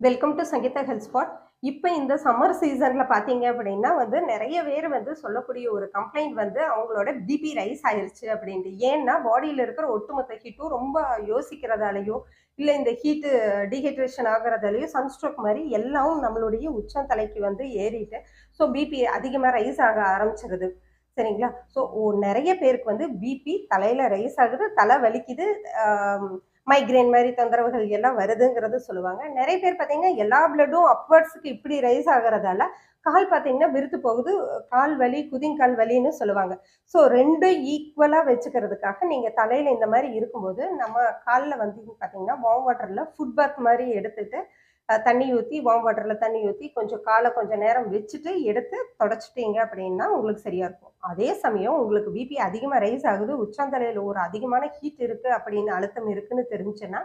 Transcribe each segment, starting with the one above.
Welcome to Sangeetha health spot இப்போ இந்த summer சீசனில் பார்த்தீங்க அப்படின்னா வந்து நிறைய பேர் வந்து சொல்லக்கூடிய ஒரு கம்ப்ளைண்ட் வந்து அவங்களோட பிபி ரைஸ் ஆயிருச்சு அப்படின்ட்டு. ஏன்னா பாடியில் இருக்கிற ஒட்டுமொத்த ஹீட்டும் ரொம்ப யோசிக்கிறதாலையோ இல்லை இந்த ஹீட்டு டீஹைட்ரேஷன் ஆகிறதாலேயோ சன்ஸ்ட்ரோக் மாதிரி எல்லாம் நம்மளுடைய உச்சம் தலைக்கு வந்து ஏறிட்டு ஸோ பிபி அதிகமாக ரைஸ் ஆக ஆரம்பிச்சிருது. சரிங்களா? ஸோ நிறைய பேருக்கு வந்து பிபி தலையில் ரைஸ் ஆகுது தலை வலிக்குது மைக்ரேன் மாதிரி தொந்தரவுகள் எல்லாம் வருதுங்கிறது சொல்லுவாங்க. நிறைய பேர் பார்த்தீங்கன்னா எல்லா பிளட்டும் அப்வர்ட்ஸுக்கு இப்படி ரைஸ் ஆகிறதால கால் பார்த்தீங்கன்னா விருத்து போகுது. கால் வலி குதிங்கால் வலின்னு சொல்லுவாங்க. ஸோ ரெண்டும் ஈக்குவலாக வச்சுக்கிறதுக்காக நீங்கள் தலையில் இந்த மாதிரி இருக்கும்போது நம்ம காலில் வந்து பார்த்தீங்கன்னா வார்ம் வாட்டரில் ஃபுட் பாத் மாதிரி எடுத்துட்டு தண்ணி ஊற்றி வார்ம் வாட்டரில் தண்ணி ஊற்றி கொஞ்சம் காலை கொஞ்சம் நேரம் வச்சுட்டு எடுத்து தொடச்சிட்டீங்க அப்படின்னா உங்களுக்கு சரியாக இருக்கும். அதே சமயம் உங்களுக்கு பிபி அதிகமாக ரைஸ் ஆகுது உச்சந்தலையில் ஒரு அதிகமான ஹீட் இருக்குது அப்படின்னு அழுத்தம் இருக்குன்னு தெரிஞ்சுன்னா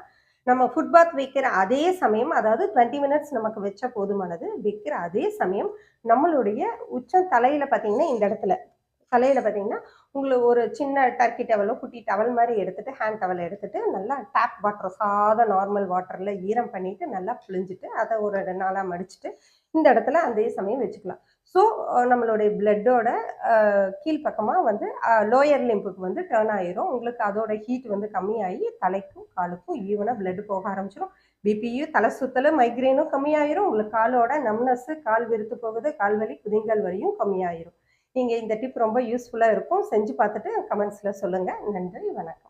நம்ம ஃபுட் பாத் வைக்கிற அதே சமயம் அதாவது டுவெண்ட்டி மினிட்ஸ் நமக்கு வச்சா போதுமானது வைக்கிற அதே சமயம் நம்மளுடைய உச்சம் தலையில் பார்த்தீங்கன்னா இந்த இடத்துல தலையில் பார்த்தீங்கன்னா உங்களுக்கு ஒரு சின்ன டர்க்கி டவலோ குட்டி டவல் மாதிரி எடுத்துகிட்டு ஹேண்ட் டவல் எடுத்துகிட்டு நல்லா டேப் வாட்டர் சாத நார்மல் வாட்டரில் ஈரம் பண்ணிவிட்டு நல்லா புழிஞ்சிட்டு அதை ஒரு ரெண்டு நாளாக மடிச்சுட்டு இந்த இடத்துல அதே சமயம் வச்சுக்கலாம். ஸோ நம்மளுடைய பிளட்டோட கீழ்ப்பக்கமாக வந்து லோயர் லிம்புக்கு வந்து டேர்ன் ஆயிரும். உங்களுக்கு அதோட ஹீட் வந்து கம்மியாகி தலைக்கும் காலுக்கும் ஈவனாக பிளட் போக ஆரம்பிச்சிடும் பிபியும் தலை சுத்தல மைக்ரேனும் கம்மியாயிரும். உங்களுக்கு காலோட நம்னஸ் கால் விருத்து போகுது கால் வலி குதிங்கால் வலியும் கம்மியாயிரும். நீங்கள் இந்த டிப் ரொம்ப யூஸ்ஃபுல்லாக இருக்கும். செஞ்சு பார்த்துட்டு கமெண்ட்ஸில் சொல்லுங்கள் நன்றி வணக்கம்.